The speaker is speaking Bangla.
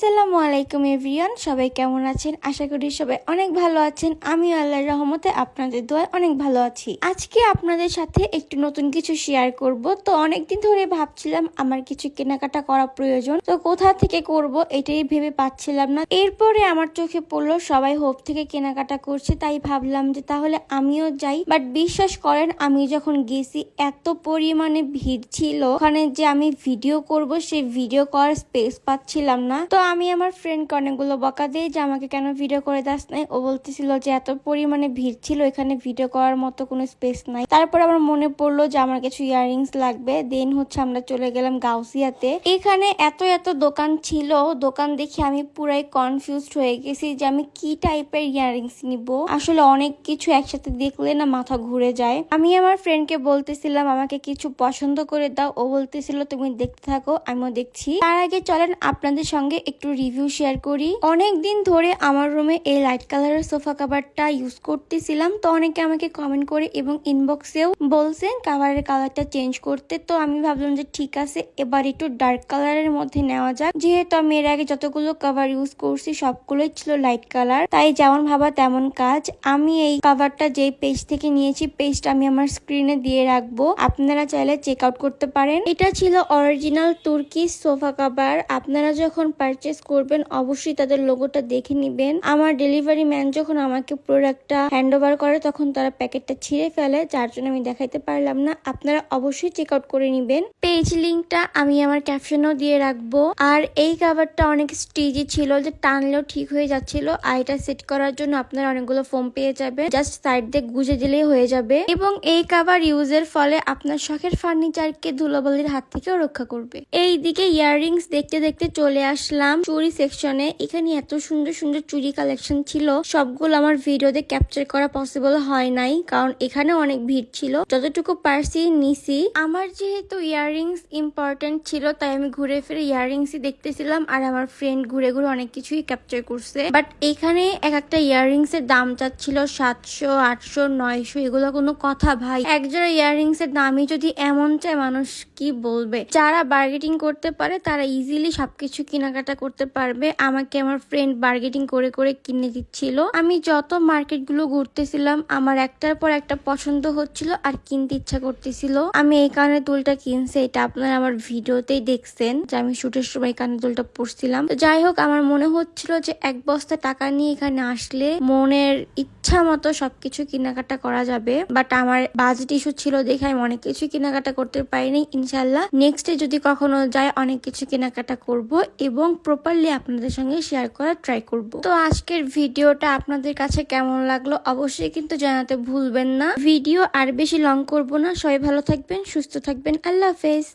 আসসালামু আলাইকুম এভরিয়ান সবাই কেমন আছেন? আশা করি সবাই অনেক ভালো আছেন। আমি আল্লাহর রহমতে আপনাদের দোয়ায় অনেক ভালো আছি। আজকে আপনাদের সাথে একটু নতুন কিছু শেয়ার করব। তো অনেকদিন ধরে ভাবছিলাম আমার কিছু কেনাকাটা করা প্রয়োজন। তো কোথা থেকে করব এটাই ভেবে পাচ্ছিলাম না। এরপরে আমার চোখে পড়ল, সবাই হোপ থেকে কেনাকাটা করছে, তাই ভাবলাম যে তাহলে আমিও যাই। বাট বিশ্বাস করেন, আমি যখন গেছি, এত পরিমাণে ভিড় ছিল। ওখানে যে আমি ভিডিও করব, সেই ভিডিও করার স্পেস পাচ্ছিলাম না। তো আমি আমার ফ্রেন্ডকে অনেকগুলো বকা দিই যে, আমাকে কেন ভিডিও করে দাস নাই? ও বলতেছিল যে, এত পরিমাণে ভিড় ছিল, এখানে ভিডিও করার মতো কোনো স্পেস নাই। তারপর আমার মনে পড়ল যে, আমার কিছু ইয়াররিংস লাগবে। দেন হচ্ছে আমরা চলে গেলাম গাউসিয়াতে। এখানে এত এত দোকান ছিল, দোকান দেখে আমি পুরাই কনফিউজড হয়ে গেছি যে, আমি কি টাইপের ইয়াররিংস নিব? আসলে অনেক কিছু একসাথে দেখলে না মাথা ঘুরে যায়। আমি আমার ফ্রেন্ডকে বলতেছিলাম, আমাকে কিছু পছন্দ করে দাও। ও বলতেছিল, তুমি দেখতে থাকো, আমিও দেখছি। তার আগে চলেন আপনাদের সঙ্গে একটু রিভিউ শেয়ার করি। অনেক দিন ধরে আমার রুমে এই লাইট কালারের সোফা কাভারটা ইউজ করতেছিলাম। তো অনেকে আমাকে কমেন্ট করে এবং ইনবক্সেও বলছেন কাভারের কালারটা চেঞ্জ করতে। তো আমি ভাবলাম যে ঠিক আছে, এবার একটু ডার্ক কালারের মধ্যে নেওয়া যাক। যেহেতু আমি এর আগে যতগুলো কাভার ইউজ করছি, সবগুলোই ছিল লাইট কালার তাই যেমন ভাবা তেমন কাজ। আমি এই কাভারটা যেই পেজ থেকে নিয়েছি পেজটা আমি আমার স্ক্রিনে দিয়ে রাখব। আপনারা চাইলে চেক আউট করতে পারেন। এটা ছিল অরিজিনাল তুর্কি সোফা কাভার আপনারা যখন পারচেস করবেন, অবশ্যই তাদের লোগোটা দেখে নিবেন। আমার ডেলিভারি ম্যান যখন আমাকে প্রোডাক্টটা হ্যান্ড ওভার করে, তখন তারা প্যাকেটটা ছিঁড়ে ফেলে, যার জন্য আমি দেখাইতে পারলাম না। আপনারা অবশ্যই চেক আউট করে নিবেন। পেজ লিঙ্কটা আমি আমার ক্যাপশনও দিয়ে রাখব। আর এই কাভারটা অনেক স্টিজি ছিল যে টানলেও ঠিক হয়ে যাচ্ছিল। আর এটা সেট করার জন্য আপনারা অনেকগুলো ফোম পেয়ে যাবেন। জাস্ট সাইড দিয়ে গুজে দিলেই হয়ে যাবে। এবং এই কাভার ইউজের ফলে আপনার শখের ফার্নিচারকে ধুলোবালির হাত থেকেও রক্ষা করবে। এই দিকে ইয়াররিংস দেখতে দেখতে চলে আসলাম। চুরি সেকশনে এখানে এত সুন্দর সুন্দর চুরি কালেকশন ছিল। সবগুলো আমার ভিডিওতে ক্যাপচার করা পসিবল হয় নাই, কারণ এখানে অনেক ভিড় ছিল। যতটুকু পারছি নিছি। আমার যেহেতু ইয়াররিংস ইম্পর্টেন্ট ছিল, তাই আমি ঘুরে ফিরে ইয়াররিংসই দেখতেছিলাম আর আমার ফ্রেন্ড ঘুরে ঘুরে অনেক কিছুই ক্যাপচার করছে। বাট এখানে এক একটা ইয়াররিংস এর দাম চাচ্ছিল সাতশো, আটশো, নয়শো, এগুলো কোনো কথা ভাই। একজোড়া ইয়াররিংস এর দামই যদি এমন চায় মানুষ কি বলবে? যারা বার্গেটিং করতে পারে, তারা ইজিলি সবকিছু কেনাকাটা করতে পারবে। আমাকে আমার ফ্রেন্ড বার্গেটিং করে করে কিনে দিচ্ছিল। আমি যত মার্কেটগুলো ঘুরতেছিলাম, আমার একটার পর একটা পছন্দ হচ্ছিল আর কিনতে ইচ্ছা করতেছিল। আমি এই কানের দুলটা কিনছি। এটা আপনারা আমার ভিডিওতেই দেখছেন যে আমি শুটের সময় কানের দুলটা পরছিলাম। তো যাই হোক, আমার মনে হচ্ছিল যে এক বস্তা টাকা নিয়ে এখানে আসলে মনের ইচ্ছা মতো সবকিছু কেনাকাটা করা যাবে। বাট আমার বাজেট ইস্যু ছিল দেখে আমি অনেক কিছু কেনাকাটা করতে পারিনি ইনশাল্লাহ নেক্সট ডে যদি কখনো যায় অনেক কিছু কেনাকাটা করব এবং প্রপারলি আপনাদের সঙ্গে শেয়ার করার ট্রাই করব। তো আজকের ভিডিওটা আপনাদের কাছে কেমন লাগল অবশ্যই কিন্তু জানাতে ভুলবেন না। ভিডিও আর বেশি লং করব না। সবাই ভালো থাকবেন, সুস্থ থাকবেন। আল্লাহ হাফেজ।